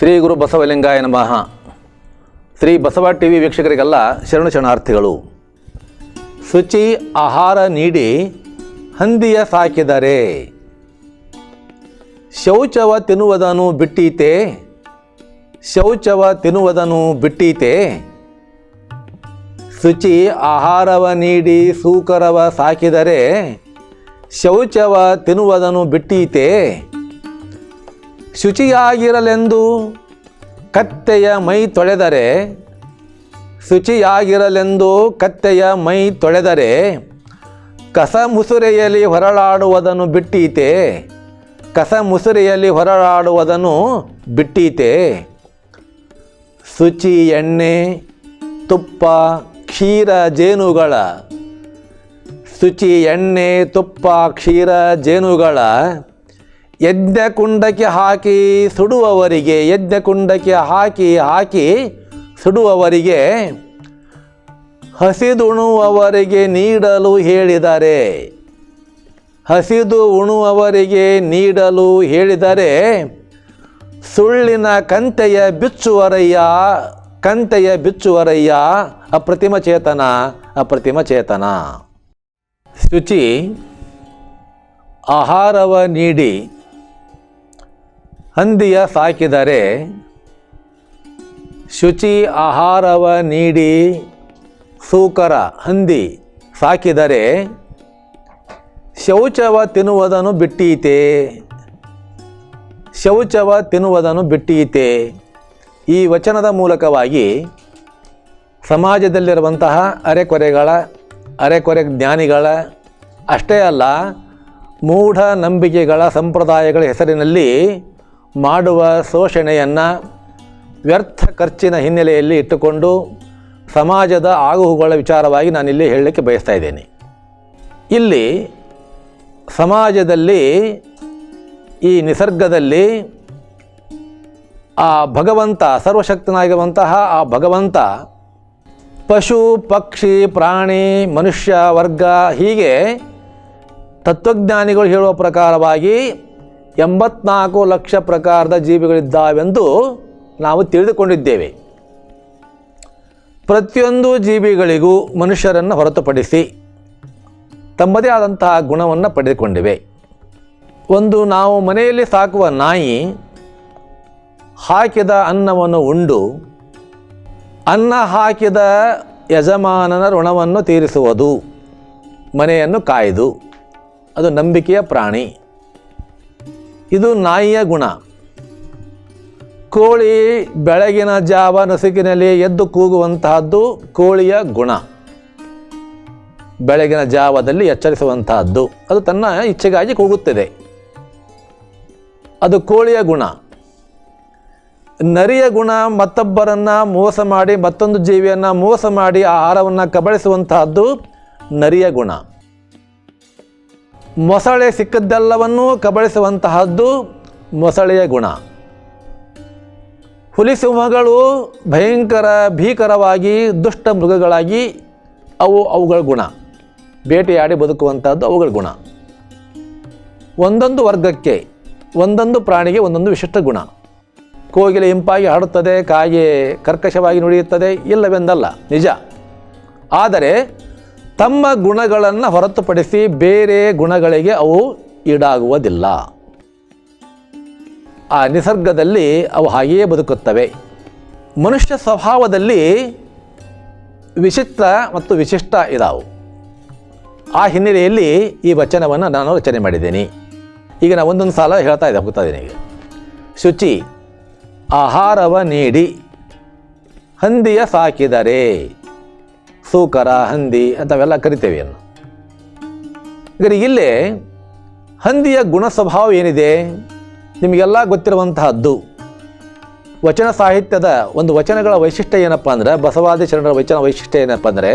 ಶ್ರೀ ಗುರು ಬಸವಲಿಂಗಾಯ ನಮಃ. ಶ್ರೀ ಬಸವ ಟಿ ವಿ ವೀಕ್ಷಕರಿಗೆಲ್ಲ ಶರಣ ಶರಣಾರ್ಥಿಗಳು. ಶುಚಿ ಆಹಾರ ನೀಡಿ ಹಂದಿಯ ಸಾಕಿದರೆ. ಶೌಚವ ತಿನ್ನುವುದನ್ನು ಬಿಟ್ಟೀತೆ. ಶೌಚವ ತಿನ್ನುವುದನ್ನು ಬಿಟ್ಟೀತೆ. ಶುಚಿ ಆಹಾರವ ನೀಡಿ ಸೂಕರವ ಸಾಕಿದರೆ. ಶೌಚವ ತಿನ್ನುವುದನ್ನು ಬಿಟ್ಟೀತೆ. ಶುಚಿಯಾಗಿರಲೆಂದು ಕತ್ತೆಯ ಮೈ ತೊಳೆದರೆ, ಶುಚಿಯಾಗಿರಲೆಂದು ಕತ್ತೆಯ ಮೈ ತೊಳೆದರೆ ಕಸ ಮುಸುರೆಯಲ್ಲಿ ಹೊರಳಾಡುವುದನ್ನು ಬಿಟ್ಟೀತೆ ಕಸ ಮುಸುರೆಯಲ್ಲಿ ಹೊರಳಾಡುವುದನ್ನು ಬಿಟ್ಟೀತೆ. ಶುಚಿ ಎಣ್ಣೆ, ತುಪ್ಪ, ಕ್ಷೀರ ಜೇನುಗಳ, ಶುಚಿ ಎಣ್ಣೆ, ತುಪ್ಪ, ಕ್ಷೀರ ಜೇನುಗಳ ಯಜ್ಞ ಕುಂಡಕ್ಕೆ ಹಾಕಿ ಸುಡುವವರಿಗೆ ಯಜ್ಞ ಕುಂಡಕ್ಕೆ ಹಾಕಿ ಹಾಕಿ ಸುಡುವವರಿಗೆ ಹಸಿದುಣುವವರಿಗೆ ನೀಡಲು ಹೇಳಿದರೆ ಹಸಿದು ಉಣುವವರಿಗೆ ನೀಡಲು ಹೇಳಿದರೆ ಸುಳ್ಳಿನ ಕಂತೆಯ ಬಿಚ್ಚುವರಯ್ಯ ಕಂತೆಯ ಬಿಚ್ಚುವರಯ್ಯ, ಅಪ್ರತಿಮ ಚೇತನ ಅಪ್ರತಿಮ ಚೇತನ. ಶುಚಿ, ಆಹಾರವ ನೀಡಿ ಹಂದಿಯ ಸಾಕಿದರೆ ಶುಚಿ ಆಹಾರವ ನೀಡಿ ಸೂಕರ ಹಂದಿ ಸಾಕಿದರೆ ಶೌಚವ ತಿನ್ನುವುದನ್ನು ಬಿಟ್ಟೀತೆ. ಶೌಚವ ತಿನ್ನುವುದನ್ನು ಬಿಟ್ಟೀತೆ. ಈ ವಚನದ ಮೂಲಕವಾಗಿ ಸಮಾಜದಲ್ಲಿರುವಂತಹ ಅರೆಕೊರೆಗಳ, ಅರೆಕೊರೆ ಜ್ಞಾನಿಗಳ, ಅಷ್ಟೇ ಅಲ್ಲ ಮೂಢ ನಂಬಿಕೆಗಳ ಸಂಪ್ರದಾಯಗಳ ಹೆಸರಿನಲ್ಲಿ ಮಾಡುವ ಶೋಷಣೆಯನ್ನು ವ್ಯರ್ಥ ಖರ್ಚಿನ ಹಿನ್ನೆಲೆಯಲ್ಲಿ ಇಟ್ಟುಕೊಂಡು ಸಮಾಜದ ಆಗುಹುಗಳ ವಿಚಾರವಾಗಿ ನಾನಿಲ್ಲಿ ಹೇಳಲಿಕ್ಕೆ ಬಯಸ್ತಾ ಇದ್ದೇನೆ. ಇಲ್ಲಿ ಸಮಾಜದಲ್ಲಿ ಈ ನಿಸರ್ಗದಲ್ಲಿ ಆ ಭಗವಂತ, ಸರ್ವಶಕ್ತನಾಗಿರುವಂತಹ ಆ ಭಗವಂತ ಪಶು, ಪಕ್ಷಿ, ಪ್ರಾಣಿ, ಮನುಷ್ಯ, ವರ್ಗ ಹೀಗೆ ತತ್ವಜ್ಞಾನಿಗಳು ಹೇಳುವ ಪ್ರಕಾರವಾಗಿ ಎಂಬತ್ನಾಲ್ಕು ಲಕ್ಷ ಪ್ರಕಾರದ ಜೀವಿಗಳಿದ್ದಾವೆಂದು ನಾವು ತಿಳಿದುಕೊಂಡಿದ್ದೇವೆ. ಪ್ರತಿಯೊಂದು ಜೀವಿಗಳಿಗೂ ಮನುಷ್ಯರನ್ನು ಹೊರತುಪಡಿಸಿ ತಮ್ಮದೇ ಆದಂತಹ ಗುಣವನ್ನು ಪಡೆದುಕೊಂಡಿವೆ. ಒಂದು ನಾವು ಮನೆಯಲ್ಲಿ ಸಾಕುವ ನಾಯಿ ಹಾಕಿದ ಅನ್ನವನ್ನು ಉಂಡು ಅನ್ನ ಹಾಕಿದ ಯಜಮಾನನ ಋಣವನ್ನು ತೀರಿಸುವುದು, ಮನೆಯನ್ನು ಕಾಯ್ದು, ಅದು ನಂಬಿಕೆಯ ಪ್ರಾಣಿ. ಇದು ನಾಯಿಯ ಗುಣ. ಕೋಳಿ ಬೆಳಗಿನ ಜಾವ ನಸುಕಿನಲ್ಲಿ ಎದ್ದು ಕೂಗುವಂತಹದ್ದು ಕೋಳಿಯ ಗುಣ. ಬೆಳಗಿನ ಜಾವದಲ್ಲಿ ಎಚ್ಚರಿಸುವಂತಹದ್ದು. ಅದು ತನ್ನ ಇಚ್ಛೆಗಾಗಿ ಕೂಗುತ್ತದೆ. ಅದು ಕೋಳಿಯ ಗುಣ. ನರಿಯ ಗುಣ ಮತ್ತೊಬ್ಬರನ್ನು ಮೋಸ ಮಾಡಿ ಮತ್ತೊಂದು ಜೀವಿಯನ್ನು ಮೋಸ ಮಾಡಿ ಆಹಾರವನ್ನು ಕಬಳಿಸುವಂತಹದ್ದು ನರಿಯ ಗುಣ. ಮೊಸಳೆ ಸಿಕ್ಕದ್ದೆಲ್ಲವನ್ನೂ ಕಬಳಿಸುವಂತಹದ್ದು ಮೊಸಳೆಯ ಗುಣ. ಹುಲಿ ಸಿಂಹಗಳು ಭಯಂಕರ ಭೀಕರವಾಗಿ ದುಷ್ಟ ಮೃಗಗಳಾಗಿ ಅವು ಅವುಗಳ ಗುಣ. ಬೇಟೆಯಾಡಿ ಬದುಕುವಂಥದ್ದು ಅವುಗಳ ಗುಣ. ಒಂದೊಂದು ವರ್ಗಕ್ಕೆ, ಒಂದೊಂದು ಪ್ರಾಣಿಗೆ ಒಂದೊಂದು ವಿಶಿಷ್ಟ ಗುಣ. ಕೋಗಿಲೆ ಇಂಪಾಗಿ ಹಾಡುತ್ತದೆ, ಕಾಗೆ ಕರ್ಕಶವಾಗಿ ನುಡಿಯುತ್ತದೆ, ಇಲ್ಲವೆಂದಲ್ಲ, ನಿಜ. ಆದರೆ ತಮ್ಮ ಗುಣಗಳನ್ನು ಹೊರತುಪಡಿಸಿ ಬೇರೆ ಗುಣಗಳಿಗೆ ಅವು ಈಡಾಗುವುದಿಲ್ಲ. ಆ ನಿಸರ್ಗದಲ್ಲಿ ಅವು ಹಾಗೆಯೇ ಬದುಕುತ್ತವೆ. ಮನುಷ್ಯ ಸ್ವಭಾವದಲ್ಲಿ ವಿಚಿತ್ರ ಮತ್ತು ವಿಶಿಷ್ಟ ಇದಾವು. ಆ ಹಿನ್ನೆಲೆಯಲ್ಲಿ ಈ ವಚನವನ್ನು ನಾನು ರಚನೆ ಮಾಡಿದ್ದೀನಿ. ಈಗ ನಾನು ಒಂದೊಂದು ಸಾಲ ಹೇಳ್ತಾ ಇದ್ದೆ, ಹೋಗ್ತಾ ಇದ್ದೀನಿ ಶುಚಿ, ಆಹಾರವ ನೀಡಿ, ಹಂದಿಯ ಸಾಕಿದರೆ. ಸೂಕರ, ಹಂದಿ ಅಂಥವೆಲ್ಲ ಕರಿತೇವೆ ಅನ್ನು ಇಲ್ಲಿ ಹಂದಿಯ ಗುಣ ಸ್ವಭಾವ ಏನಿದೆ? ನಿಮಗೆಲ್ಲ ಗೊತ್ತಿರುವಂತಹದ್ದು. ವಚನ ಸಾಹಿತ್ಯದ ಒಂದು ವಚನಗಳ ವೈಶಿಷ್ಟ್ಯ ಏನಪ್ಪ ಅಂದರೆ, ಬಸವಾದಿ ಶರಣರ ವಚನ ವೈಶಿಷ್ಟ್ಯ ಏನಪ್ಪ ಅಂದರೆ,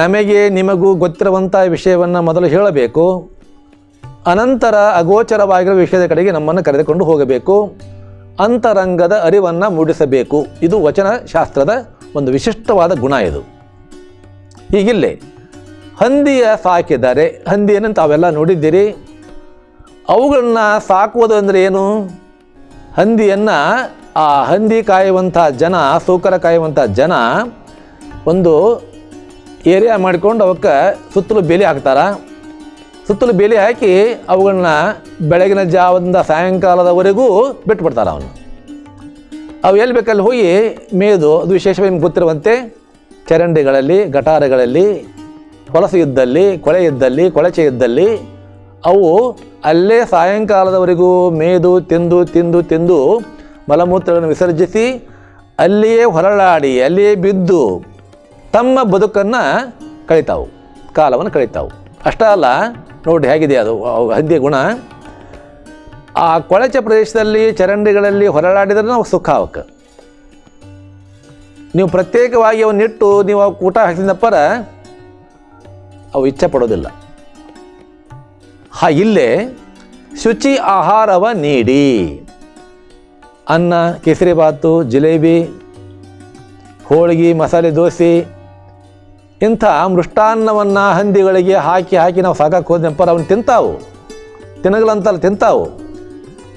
ನಮಗೆ ನಿಮಗೂ ಗೊತ್ತಿರುವಂಥ ವಿಷಯವನ್ನು ಮೊದಲು ಹೇಳಬೇಕು, ಅನಂತರ ಅಗೋಚರವಾಗಿರೋ ವಿಷಯದ ಕಡೆಗೆ ನಮ್ಮನ್ನು ಕರೆದುಕೊಂಡು ಹೋಗಬೇಕು, ಅಂತರಂಗದ ಅರಿವನ್ನು ಮೂಡಿಸಬೇಕು. ಇದು ವಚನ ಶಾಸ್ತ್ರದ ಒಂದು ವಿಶಿಷ್ಟವಾದ ಗುಣ ಇದು. ಹೀಗಿಲ್ಲೇ ಹಂದಿಯ ಸಾಕಿದ್ದಾರೆ ಹಂದಿಯನ್ನು ತಾವೆಲ್ಲ ನೋಡಿದ್ದೀರಿ? ಅವುಗಳನ್ನ ಸಾಕುವುದು ಅಂದರೆ ಏನು? ಹಂದಿಯನ್ನು ಆ ಹಂದಿ ಕಾಯುವಂಥ ಜನ, ಸೂಕರ ಕಾಯುವಂಥ ಜನ ಒಂದು ಏರಿಯಾ ಮಾಡಿಕೊಂಡು ಅವಕ್ಕೆ ಸುತ್ತಲೂ ಬೇಲಿ ಹಾಕ್ತಾರ? ಸುತ್ತಲೂ ಬೇಲಿ ಹಾಕಿ ಅವುಗಳನ್ನ ಬೆಳಗಿನ ಜಾವದಿಂದ ಸಾಯಂಕಾಲದವರೆಗೂ ಬಿಟ್ಬಿಡ್ತಾರೆ ಅವನು. ಅವು ಎಲ್ಲಿ ಬೇಕಲ್ಲಿ ಹೋಗಿ ಮೇದು, ಅದು ವಿಶೇಷವಾಗಿ ನಿಮ್ಗೆ ಗೊತ್ತಿರುವಂತೆ ಚರಂಡಿಗಳಲ್ಲಿ, ಗಟಾರಗಳಲ್ಲಿ ಹೊಲಸು ಇದ್ದಲ್ಲಿ ಕೊಳೆ ಇದ್ದಲ್ಲಿ ಕೊಳಚೆ ಇದ್ದಲ್ಲಿ ಅವು ಅಲ್ಲೇ ಸಾಯಂಕಾಲದವರೆಗೂ ಮೇದು, ತಿಂದು ತಿಂದು ತಿಂದು ಮಲಮೂತ್ರಗಳನ್ನು ವಿಸರ್ಜಿಸಿ ಅಲ್ಲಿಯೇ ಹೊರಳಾಡಿ, ಅಲ್ಲಿಯೇ ಬಿದ್ದು ತಮ್ಮ ಬದುಕನ್ನು ಕಳಿತಾವು, ಕಾಲವನ್ನು ಕಳಿತಾವು. ಅಷ್ಟೇ ಅಲ್ಲ, ನೋಡಿ ಹೇಗಿದೆ ಅದು ಹಂದಿಯ ಗುಣ. ಆ ಕೊಳಚೆ ಪ್ರದೇಶದಲ್ಲಿ ಚರಂಡಿಗಳಲ್ಲಿ ಹೊರಳಾಡಿದ್ರೆ ನಾವು ಸುಖ ಅವಕ್ಕೆ. ನೀವು ಪ್ರತ್ಯೇಕವಾಗಿ ಅವನ್ನಿಟ್ಟು ನೀವು ಊಟ ಹಾಕಿದಪ್ಪರ ಅವು ಇಚ್ಛೆ ಪಡೋದಿಲ್ಲ. ಹಾ, ಇಲ್ಲೇ ಶುಚಿ ಆಹಾರವ ನೀಡಿ. ಅನ್ನ ಕೇಸರಿಬಾತು ಜಿಲೇಬಿ, ಹೋಳಿಗೆ, ಮಸಾಲೆ ದೋಸೆ, ಇಂಥ ಮೃಷ್ಟಾನ್ನವನ್ನು ಹಂದಿಗಳಿಗೆ ಹಾಕಿ ಹಾಕಿ ನಾವು ಸಾಕಕ್ಕೆ ಹೋದ್ನಪ್ಪರ ಅವನು ತಿಂತಾವು. ತಿನ್ನಗಲಂತಲ್ಲ ತಿಂತಾವು.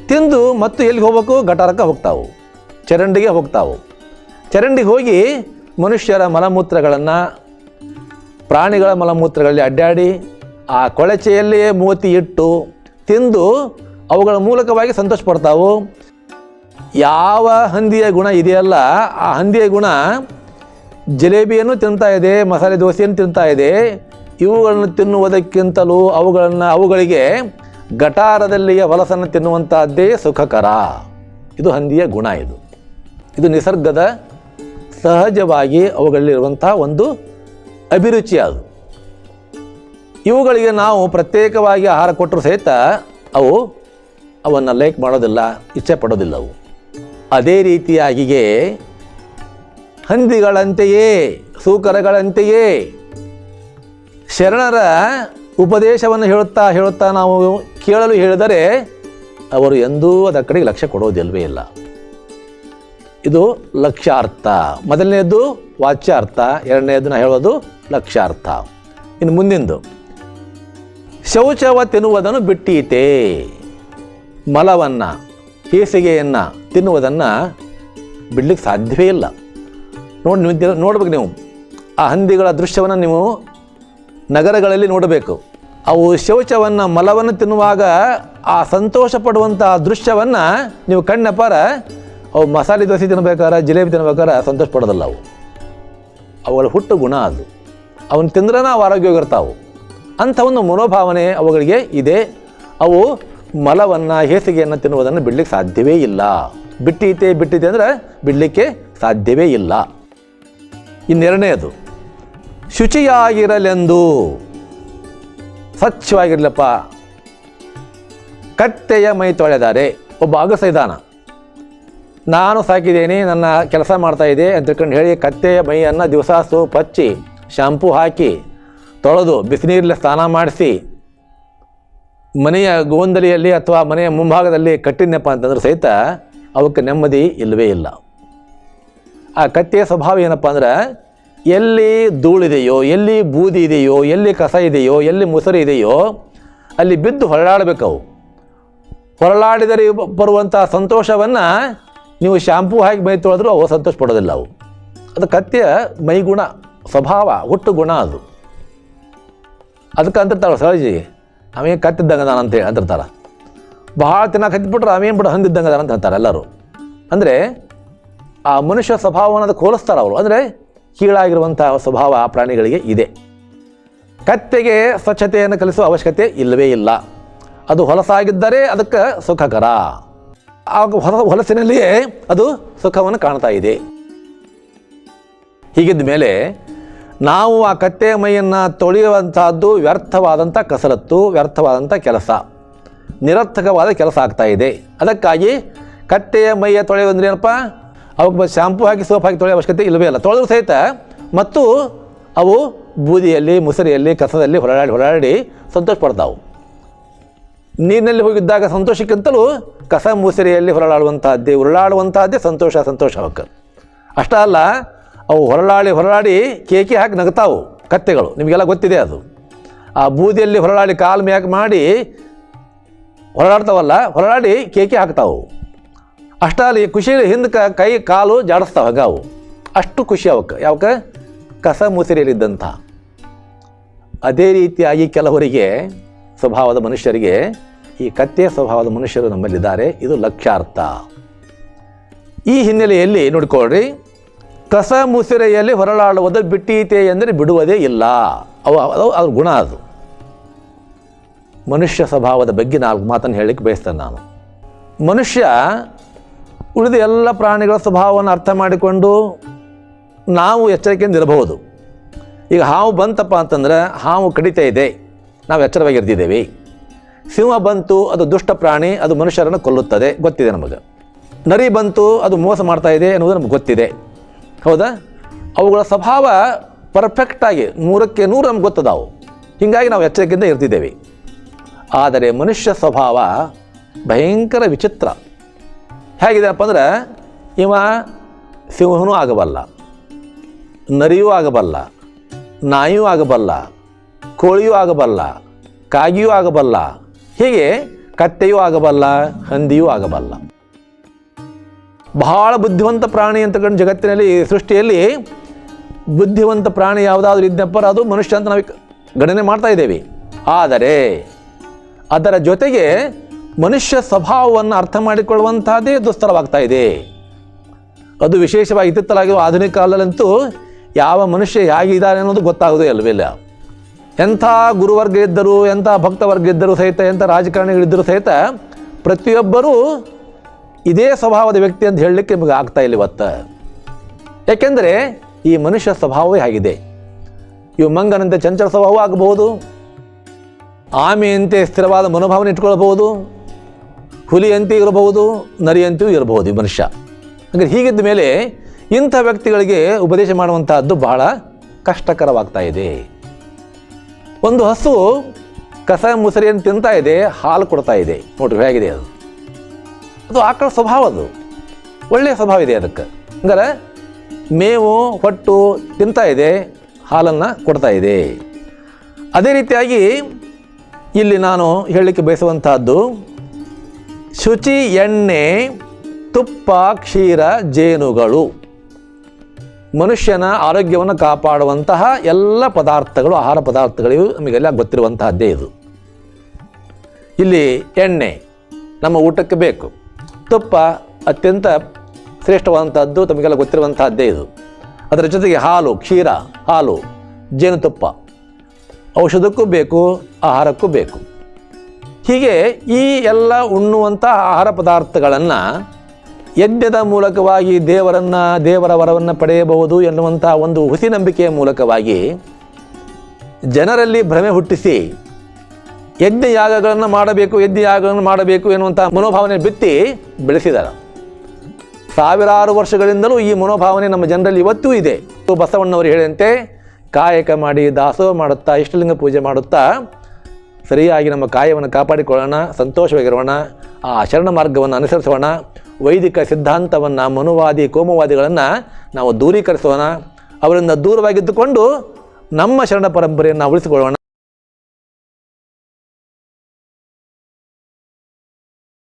ತಿಂದು ಮತ್ತು ಎಲ್ಲಿಗೆ ಹೋಗ್ಬೇಕು? ಗಟಾರಕ್ಕೆ ಹೋಗ್ತಾವು. ಚರಂಡಿಗೆ ಹೋಗ್ತಾವು. ಚರಂಡಿಗೆ ಹೋಗಿ ಮನುಷ್ಯರ ಮಲಮೂತ್ರಗಳನ್ನು, ಪ್ರಾಣಿಗಳ ಮಲಮೂತ್ರಗಳಲ್ಲಿ ಅಡ್ಡಾಡಿ, ಆ ಕೊಳಚೆಯಲ್ಲಿಯೇ ಮೂತಿ ಇಟ್ಟು ತಿಂದು ಅವುಗಳ ಮೂಲಕವಾಗಿ ಸಂತೋಷ ಪಡ್ತಾವು. ಯಾವ ಹಂದಿಯ ಗುಣ ಇದೆಯಲ್ಲ, ಆ ಹಂದಿಯ ಗುಣ ಜಿಲೇಬಿಯನ್ನು ತಿಂತಾ ಇದೆ, ಮಸಾಲೆ ದೋಸೆಯನ್ನು ತಿಂತಾ ಇದೆ. ಇವುಗಳನ್ನು ತಿನ್ನುವುದಕ್ಕಿಂತಲೂ ಅವುಗಳನ್ನು, ಅವುಗಳಿಗೆ ಗಟಾರದಲ್ಲಿಯ ವಲಸನ್ನು ತಿನ್ನುವಂತಹದ್ದೇ ಸುಖಕರ. ಇದು ಹಂದಿಯ ಗುಣ ಇದು. ಇದು ನಿಸರ್ಗದ ಸಹಜವಾಗಿ ಅವುಗಳಲ್ಲಿರುವಂತಹ ಒಂದು ಅಭಿರುಚಿ ಅದು. ಇವುಗಳಿಗೆ ನಾವು ಪ್ರತ್ಯೇಕವಾಗಿ ಆಹಾರ ಕೊಟ್ಟರು ಸಹಿತ ಅವು ಅವನ್ನು ಲೈಕ್ ಮಾಡೋದಿಲ್ಲ, ಇಚ್ಛೆ ಪಡೋದಿಲ್ಲ ಅವು. ಅದೇ ರೀತಿಯಾಗಿಯೇ ಹಂದಿಗಳಂತೆಯೇ, ಸೂಕರಗಳಂತೆಯೇ ಶರಣರ ಉಪದೇಶವನ್ನು ಹೇಳುತ್ತಾ ಹೇಳುತ್ತಾ ನಾವು ಕೇಳಲು ಹೇಳಿದರೆ ಅವರು ಎಂದೂ ಅದರ ಕಡೆಗೆ ಲಕ್ಷ್ಯ ಕೊಡೋದಿಲ್ವೇ ಇಲ್ಲ. ಇದು ಲಕ್ಷ್ಯಾರ್ಥ. ಮೊದಲನೇದು ವಾಚ್ಯಾರ್ಥ ಎರಡನೆಯದು ನಾ ಹೇಳೋದು ಲಕ್ಷ್ಯಾರ್ಥ. ಇನ್ನು ಮುಂದಿಂದು. ಶೌಚವ ತಿನ್ನುವುದನ್ನು ಬಿಟ್ಟೀತೆ. ಮಲವನ್ನು, ಹೇಸಿಗೆಯನ್ನು ತಿನ್ನುವುದನ್ನು ಬಿಡ್ಲಿಕ್ಕೆ ಸಾಧ್ಯವೇ ಇಲ್ಲ. ನೋಡಿ ನೋಡ್ಬೇಕು ನೀವು. ಆ ಹಂದಿಗಳ ದೃಶ್ಯವನ್ನು ನೀವು ನಗರಗಳಲ್ಲಿ ನೋಡಬೇಕು. ಅವು ಶೌಚವನ್ನು ಮಲವನ್ನು ತಿನ್ನುವಾಗ ಆ ಸಂತೋಷ ಪಡುವಂಥ ದೃಶ್ಯವನ್ನು ನೀವು ಕಣ್ಣಪ್ಪಾರ, ಅವು ಮಸಾಲೆ ದೋಸೆ ತಿನ್ಬೇಕಾರೆ, ಜಿಲೇಬಿ ತಿನ್ಬೇಕಾರೆ ಸಂತೋಷ ಪಡೋದಲ್ಲ ಅವು. ಅವುಗಳ ಹುಟ್ಟು ಗುಣ ಅದು. ಅವನು ತಿಂದ್ರೆ ನಾವು ಆರೋಗ್ಯವಾಗಿರ್ತಾವು. ಅಂಥ ಒಂದು ಮನೋಭಾವನೆ ಅವುಗಳಿಗೆ ಇದೆ. ಅವು ಮಲವನ್ನು, ಹೇಸಿಗೆಯನ್ನು ತಿನ್ನುವುದನ್ನು ಬಿಡಲಿಕ್ಕೆ ಸಾಧ್ಯವೇ ಇಲ್ಲ. ಬಿಟ್ಟಿತೆ ಬಿಟ್ಟಿದೆ ಅಂದರೆ ಬಿಡಲಿಕ್ಕೆ ಸಾಧ್ಯವೇ ಇಲ್ಲ. ಇನ್ನೆರಡನೆಯದು ಶುಚಿಯಾಗಿರಲೆಂದು. ಸ್ವಚ್ಛವಾಗಿರಲಪ್ಪ. ಕತ್ತೆಯ ಮೈ ತೊಳೆದಾರೆ. ಒಬ್ಬ ಅಗಸ ಇದ್ದಾನ ನಾನು ಸಾಕಿದ್ದೇನೆ, ನನ್ನ ಕೆಲಸ ಮಾಡ್ತಾ ಇದೆ ಅಂತ ತಿಳ್ಕೊಂಡು ಹೇಳಿ ಕತ್ತೆಯ ಮೈಯನ್ನು ದಿವಸ ಸೋಪ್ ಹಚ್ಚಿ, ಶಾಂಪೂ ಹಾಕಿ, ತೊಳೆದು ಬಿಸಿನೀರಲ್ಲಿ ಸ್ನಾನ ಮಾಡಿಸಿ, ಮನೆಯ ಗೋಂದಲಿಯಲ್ಲಿ ಅಥವಾ ಮನೆಯ ಮುಂಭಾಗದಲ್ಲಿ ಕಟ್ಟಿದ್ನಪ್ಪ ಅಂತಂದ್ರೆ ಸಹಿತ ಅವಕ್ಕೆ ನೆಮ್ಮದಿ ಇಲ್ಲವೇ ಇಲ್ಲ. ಆ ಕತ್ತೆಯ ಸ್ವಭಾವ ಏನಪ್ಪ ಅಂದ್ರೆ ಎಲ್ಲಿ ಧೂಳಿದೆಯೋ, ಎಲ್ಲಿ ಬೂದಿ ಇದೆಯೋ, ಎಲ್ಲಿ ಕಸ ಇದೆಯೋ, ಎಲ್ಲಿ ಮುಸರಿ ಇದೆಯೋ, ಅಲ್ಲಿ ಬಿದ್ದು ಹೊರಳಾಡಬೇಕು ಅವು. ಹೊರಳಾಡಿದರೆ ಬರುವಂಥ ಸಂತೋಷವನ್ನು ನೀವು ಶಾಂಪೂ ಹಾಕಿ ಮೈ ತೊಳೆದ್ರೂ ಅವು ಸಂತೋಷ ಪಡೋದಿಲ್ಲ ಅವು. ಅದು ಕತ್ತೆಯ ಮೈಗುಣ, ಸ್ವಭಾವ, ಒಟ್ಟು ಗುಣ ಅದು. ಅದಕ್ಕೆ ಅಂತಿರ್ತಾಳೆ ಸಹಜಿ ಆಮೇಲೆ ಕತ್ತಿದ್ದಂಗೆ ಅದಾನ ಅಂತೇಳಿ ಅಂತಿರ್ತಾರೆ ಭಾಳ ದಿನ ಕತ್ತಿಬಿಟ್ರೆ ಅವೇನು ಬಿಟ್ಟು ಹಂದಿದ್ದಂಗೆ ಅದಾನ ಅಂತ ಹೇಳ್ತಾರೆ ಎಲ್ಲರೂ. ಅಂದರೆ ಆ ಮನುಷ್ಯ ಸ್ವಭಾವವನ್ನು ಅದಕ್ಕೆ ಹೋಲಿಸ್ತಾರೆ ಅವರು. ಅಂದರೆ ಕೀಳಾಗಿರುವಂಥ ಸ್ವಭಾವ ಆ ಪ್ರಾಣಿಗಳಿಗೆ ಇದೆ. ಕತ್ತೆಗೆ ಸ್ವಚ್ಛತೆಯನ್ನು ಕಲಿಸುವ ಅವಶ್ಯಕತೆ ಇಲ್ಲವೇ ಇಲ್ಲ. ಅದು ಹೊಲಸಾಗಿದ್ದರೆ ಅದಕ್ಕೆ ಸುಖಕರ. ಆ ಹೊಲ, ಹೊಲಸಿನಲ್ಲಿಯೇ ಅದು ಸುಖವನ್ನು ಕಾಣ್ತಾ ಇದೆ. ಹೀಗಿದ್ದ ಮೇಲೆ ನಾವು ಆ ಕತ್ತೆಯ ಮೈಯನ್ನು ತೊಳೆಯುವಂತಹದ್ದು ವ್ಯರ್ಥವಾದಂಥ ಕಸರತ್ತು ವ್ಯರ್ಥವಾದಂಥ ಕೆಲಸ. ನಿರರ್ಥಕವಾದ ಕೆಲಸ ಆಗ್ತಾ ಇದೆ. ಅದಕ್ಕಾಗಿ ಕತ್ತೆಯ ಮೈಯ ತೊಳೆಯುವಂದ್ರೆ ಏನಪ್ಪ? ಅವಕ್ಕೆ ಶಾಂಪು ಹಾಕಿ, ಸೋಪ್ ಹಾಕಿ ತೊಳೆಯೋ ಅವಶ್ಯಕತೆ ಇಲ್ಲವೇ ಇಲ್ಲ ತೊಳೆದ್ರು ಸಹಿತ ಮತ್ತು ಅವು ಬೂದಿಯಲ್ಲಿ, ಮುಸರಿಯಲ್ಲಿ, ಕಸದಲ್ಲಿ ಹೊರಳಾಡಿ ಹೊರಾಡಿ ಸಂತೋಷ ಪಡ್ತಾವು ನೀರಿನಲ್ಲಿ ಹೋಗಿದ್ದಾಗ ಸಂತೋಷಕ್ಕಿಂತಲೂ ಕಸ ಮುಸರಿಯಲ್ಲಿ ಹೊರಳಾಡುವಂತಹದ್ದೇ, ಉರುಳಾಡುವಂತಹದ್ದೇ ಸಂತೋಷ ಸಂತೋಷ ಅವಕ್ಕೆ. ಅಷ್ಟೇ ಅಲ್ಲ, ಅವು ಹೊರಳಾಡಿ ಹೊರಳಾಡಿ ಕೇಕೆ ಹಾಕಿ ನಗ್ತಾವು ಕತ್ತೆಗಳು. ನಿಮಗೆಲ್ಲ ಗೊತ್ತಿದೆ ಅದು. ಆ ಬೂದಿಯಲ್ಲಿ ಹೊರಳಾಡಿ ಕಾಲು ಮ್ಯಾಕ್ ಮಾಡಿ ಹೊರಳಾಡ್ತಾವಲ್ಲ, ಹೊರಳಾಡಿ ಕೇಕೆ ಹಾಕ್ತಾವು. ಅಷ್ಟಲ್ಲಿ ಖುಷಿ ಹಿಂದಕ್ಕೆ ಕೈ ಕಾಲು ಜಾಡಿಸ್ತಾವ ಗಾವು. ಅಷ್ಟು ಖುಷಿ ಅವಕ್ಕೆ. ಯಾವಕ್ಕೆ? ಕಸ ಮುಸಿರಿಯಲ್ಲಿದ್ದಂಥ. ಅದೇ ರೀತಿಯಾಗಿ ಕೆಲವರಿಗೆ ಸ್ವಭಾವದ ಮನುಷ್ಯರಿಗೆ ಈ ಕತ್ತೆ ಸ್ವಭಾವದ ಮನುಷ್ಯರು ನಮ್ಮಲ್ಲಿದ್ದಾರೆ. ಇದು ಲಕ್ಷ್ಯಾರ್ಥ. ಈ ಹಿನ್ನೆಲೆಯಲ್ಲಿ ನೋಡಿಕೊಳ್ಳ್ರಿ ಕಸ ಮುಸಿರೆಯಲ್ಲಿ ಹೊರಳಾಡುವುದು ಬಿಟ್ಟೀತೆ ಎಂದರೆ ಬಿಡುವುದೇ ಇಲ್ಲ. ಅವ ಅವ್ರ ಗುಣ ಅದು. ಮನುಷ್ಯ ಸ್ವಭಾವದ ಬಗ್ಗೆ ನಾಲ್ಕು ಮಾತನ್ನು ಹೇಳಲಿಕ್ಕೆ ಬಯಸ್ತೇನೆ ನಾನು. ಮನುಷ್ಯ ಉಳಿದ ಎಲ್ಲ ಪ್ರಾಣಿಗಳ ಸ್ವಭಾವವನ್ನು ಅರ್ಥ ಮಾಡಿಕೊಂಡು ನಾವು ಎಚ್ಚರಿಕೆಯಿಂದ ಇರಬಹುದು. ಈಗ ಹಾವು ಬಂತಪ್ಪ ಅಂತಂದ್ರೆ ಹಾವು ಕಡಿತಾ ಇದೆ. ನಾವು ಎಚ್ಚರವಾಗಿರ್ತಿದ್ದೇವೆ. ಸಿಂಹ ಬಂತು, ಅದು ದುಷ್ಟ ಪ್ರಾಣಿ, ಅದು ಮನುಷ್ಯರನ್ನು ಕೊಲ್ಲುತ್ತದೆ. ಗೊತ್ತಿದೆ ನಮಗೆ. ನರಿ ಬಂತು, ಅದು ಮೋಸ ಮಾಡ್ತಾ ಇದೆ ಅನ್ನೋದು ನಮ್ಗೆ ಗೊತ್ತಿದೆ. ಹೌದಾ? ಅವುಗಳ ಸ್ವಭಾವ ಪರ್ಫೆಕ್ಟಾಗಿ ನೂರಕ್ಕೆ ನೂರು ನಮ್ಗೆ ಗೊತ್ತದಾವು. ಹೀಗಾಗಿ ನಾವು ಎಚ್ಚರಿಕೆಯಿಂದ ಇರ್ತಿದ್ದೇವೆ. ಆದರೆ ಮನುಷ್ಯ ಸ್ವಭಾವ ಭಯಂಕರ ವಿಚಿತ್ರ. ಹೇಗಿದೆಪ್ಪ ಅಂದ್ರೆ ಇವ ಸಿಂಹನೂ ಆಗಬಲ್ಲ, ನರಿಯೂ ಆಗಬಲ್ಲ, ನಾಯಿಯೂ ಆಗಬಲ್ಲ, ಕೋಳಿಯೂ ಆಗಬಲ್ಲ, ಕಾಗಿಯೂ ಆಗಬಲ್ಲ, ಹೀಗೆ ಕತ್ತೆಯೂ ಆಗಬಲ್ಲ, ಹಂದಿಯೂ ಆಗಬಲ್ಲ. ಬಹಳ ಬುದ್ಧಿವಂತ ಪ್ರಾಣಿ ಅಂತಕ್ಕಂಥ ಜಗತ್ತಿನಲ್ಲಿ, ಸೃಷ್ಟಿಯಲ್ಲಿ ಬುದ್ಧಿವಂತ ಪ್ರಾಣಿ ಯಾವುದಾದ್ರೂ ಇದ್ದಪ್ಪ ಅದು ಮನುಷ್ಯ ಅಂತ ನಾವು ಗಣನೆ ಮಾಡ್ತಾ ಇದ್ದೇವೆ. ಆದರೆ ಅದರ ಜೊತೆಗೆ ಮನುಷ್ಯ ಸ್ವಭಾವವನ್ನು ಅರ್ಥ ಮಾಡಿಕೊಳ್ಳುವಂತಹದ್ದೇ ದುಸ್ತರವಾಗ್ತಾ ಇದೆ. ಅದು ವಿಶೇಷವಾಗಿ ಇತ್ತಿತ್ತಲಾಗಿರುವ ಆಧುನಿಕ ಕಾಲದಲ್ಲಂತೂ ಯಾವ ಮನುಷ್ಯ ಹೇಗಿದ್ದಾನೆ ಅನ್ನೋದು ಗೊತ್ತಾಗೋದೇ ಅಲ್ವಿಲ್ಲ. ಎಂಥ ಗುರುವರ್ಗ ಇದ್ದರು, ಎಂಥ ಭಕ್ತವರ್ಗ ಇದ್ದರೂ ಸಹಿತ, ಎಂಥ ರಾಜಕಾರಣಿಗಳಿದ್ದರೂ ಸಹಿತ ಪ್ರತಿಯೊಬ್ಬರೂ ಇದೇ ಸ್ವಭಾವದ ವ್ಯಕ್ತಿ ಅಂತ ಹೇಳಲಿಕ್ಕೆ ನಿಮಗೆ ಆಗ್ತಾ ಇಲ್ಲ ಇವತ್ತು. ಯಾಕೆಂದರೆ ಈ ಮನುಷ್ಯ ಸ್ವಭಾವವೇ ಆಗಿದೆ. ಇವು ಮಂಗನಂತೆ ಚಂಚಲ ಸ್ವಭಾವ ಆಗಬಹುದು. ಆಮೆಯಂತೆ ಸ್ಥಿರವಾದ ಮನೋಭಾವನೆ ಇಟ್ಕೊಳ್ಬಹುದು ಹುಲಿಯಂತೆ ಇರಬಹುದು, ನರಿಯಂತೆಯೂ ಇರಬಹುದು ಈ ಮನುಷ್ಯ. ಹಾಗೆ ಹೀಗಿದ್ದ ಮೇಲೆ ಇಂಥ ವ್ಯಕ್ತಿಗಳಿಗೆ ಉಪದೇಶ ಮಾಡುವಂತಹದ್ದು ಬಹಳ ಕಷ್ಟಕರವಾಗ್ತಾ ಇದೆ. ಒಂದು ಹಸು ಕಸ, ಮುಸರಿಯನ್ನು ತಿಂತಾ ಇದೆ, ಹಾಲು ಕೊಡ್ತಾ ಇದೆ. ನೋಡ್ರಿ ಹೇಗಿದೆ ಅದು. ಅದು ಆಕಳ ಸ್ವಭಾವ ಅದು. ಒಳ್ಳೆಯ ಸ್ವಭಾವ ಇದೆ ಅದಕ್ಕೆ. ಹಂಗಾರೆ ಮೇವು, ಹೊಟ್ಟು ತಿಂತಾ ಇದೆ, ಹಾಲನ್ನು ಕೊಡ್ತಾ ಇದೆ. ಅದೇ ರೀತಿಯಾಗಿ ಇಲ್ಲಿ ನಾನು ಹೇಳಲಿಕ್ಕೆ ಬಯಸುವಂತಹದ್ದು ಶುಚಿ ಎಣ್ಣೆ, ತುಪ್ಪ, ಕ್ಷೀರ, ಜೇನುಗಳು. ಮನುಷ್ಯನ ಆರೋಗ್ಯವನ್ನು ಕಾಪಾಡುವಂತಹ ಎಲ್ಲ ಪದಾರ್ಥಗಳು, ಆಹಾರ ಪದಾರ್ಥಗಳಿವು ನಮಗೆಲ್ಲ ಗೊತ್ತಿರುವಂತಹದ್ದೇ ಇದು. ಇಲ್ಲಿ ಎಣ್ಣೆ ನಮ್ಮ ಊಟಕ್ಕೆ ಬೇಕು. ತುಪ್ಪ ಅತ್ಯಂತ ಶ್ರೇಷ್ಠವಾದಂಥದ್ದು ತಮಗೆಲ್ಲ ಗೊತ್ತಿರುವಂತಹದ್ದೇ ಇದು. ಅದರ ಜೊತೆಗೆ ಹಾಲು, ಕ್ಷೀರ, ಹಾಲು, ಜೇನುತುಪ್ಪ. ಔಷಧಕ್ಕೂ ಬೇಕು, ಆಹಾರಕ್ಕೂ ಬೇಕು. ಹೀಗೆ ಈ ಎಲ್ಲ ಉಣ್ಣುವಂಥ ಆಹಾರ ಪದಾರ್ಥಗಳನ್ನು ಯಜ್ಞದ ಮೂಲಕವಾಗಿ ದೇವರನ್ನು, ದೇವರ ವರವನ್ನು ಪಡೆಯಬಹುದು ಎನ್ನುವಂಥ ಒಂದು ಹುಸಿ ನಂಬಿಕೆಯ ಮೂಲಕವಾಗಿ ಜನರಲ್ಲಿ ಭ್ರಮೆ ಹುಟ್ಟಿಸಿ ಯಜ್ಞ ಯಾಗಗಳನ್ನು ಮಾಡಬೇಕು ಯಜ್ಞ ಯಾಗಗಳನ್ನು ಮಾಡಬೇಕು ಎನ್ನುವಂಥ ಮನೋಭಾವನೆ ಬಿತ್ತಿ ಬೆಳೆಸಿದ್ದಾರೆ ಸಾವಿರಾರು ವರ್ಷಗಳಿಂದಲೂ ಈ ಮನೋಭಾವನೆ ನಮ್ಮ ಜನರಲ್ಲಿ ಇವತ್ತೂ ಇದೆ. ಬಸವಣ್ಣವರು ಹೇಳಿದಂತೆ, ಕಾಯಕ ಮಾಡಿ ದಾಸೋಹ ಮಾಡುತ್ತಾ, ಇಷ್ಟಲಿಂಗ ಪೂಜೆ ಮಾಡುತ್ತಾ ಸರಿಯಾಗಿ ನಮ್ಮ ಕಾಯವನ್ನು ಕಾಪಾಡಿಕೊಳ್ಳೋಣ, ಸಂತೋಷವಾಗಿರೋಣ, ಆ ಶರಣ ಮಾರ್ಗವನ್ನು ಅನುಸರಿಸೋಣ, ವೈದಿಕ ಸಿದ್ಧಾಂತವನ್ನು, ಮನುವಾದಿ, ಕೋಮುವಾದಿಗಳನ್ನು ನಾವು ದೂರೀಕರಿಸೋಣ, ಅವರಿಂದ ದೂರವಾಗಿದ್ದುಕೊಂಡು ನಮ್ಮ ಶರಣ ಪರಂಪರೆಯನ್ನು ಉಳಿಸಿಕೊಳ್ಳೋಣ.